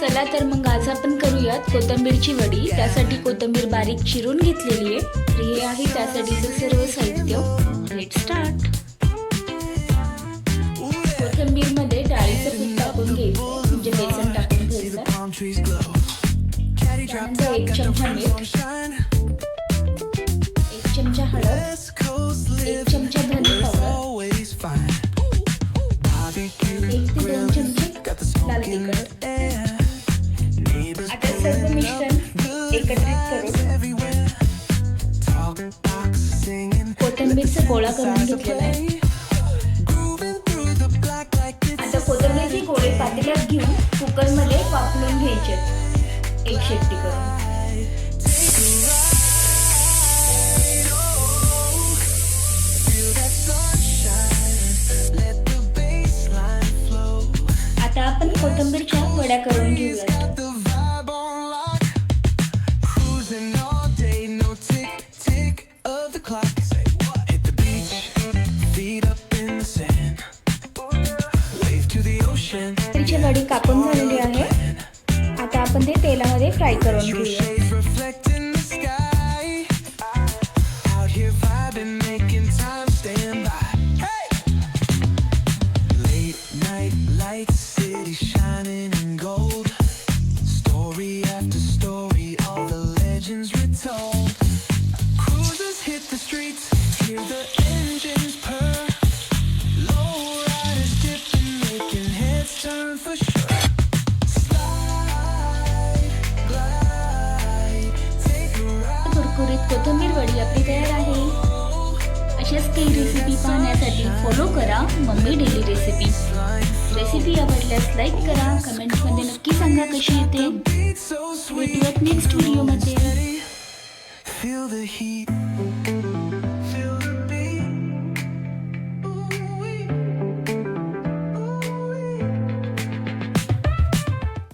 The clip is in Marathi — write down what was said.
चला तर मग आज आपण करूयात कोथिंबीरची वडी. त्यासाठी कोथिंबीर बारीक चिरून घेतलेली आहे. तर हे आहे त्यासाठीचं सर्व साहित्य. लेट स्टार्ट कोथिंबीरमध्ये डाळीचं पीठ टाकून घ्यायचं. म्हणजे बेसन टाकून घ्यायचं. त्यानंतर एक चमचा मीठ. Neighbors आता सर्व मिश्रण एकत्रित करून गोळा करून घेतलेला आहे आता कोथंबीरचे गोळे पातेल्यात घेऊन कुकरमध्ये वापरून घ्यायचे. एक ocean. कोथिंबीरची वडी कापून झालेली आहे. आता आपण ते तेलामध्ये फ्राय करून घेऊया. shades कुरकुरीत कोथिंबीर वडी आपली तयार आहे. अशाच काही रेसिपी पाहण्यासाठी फॉलो करा मम्मी डेली रेसिपी रेसिपी आवडल्यास लाईक करा कमेंट्समध्ये नक्की सांगा कशी येते. भेटूयात नेक्स्ट व्हिडिओमध्ये feel the heat.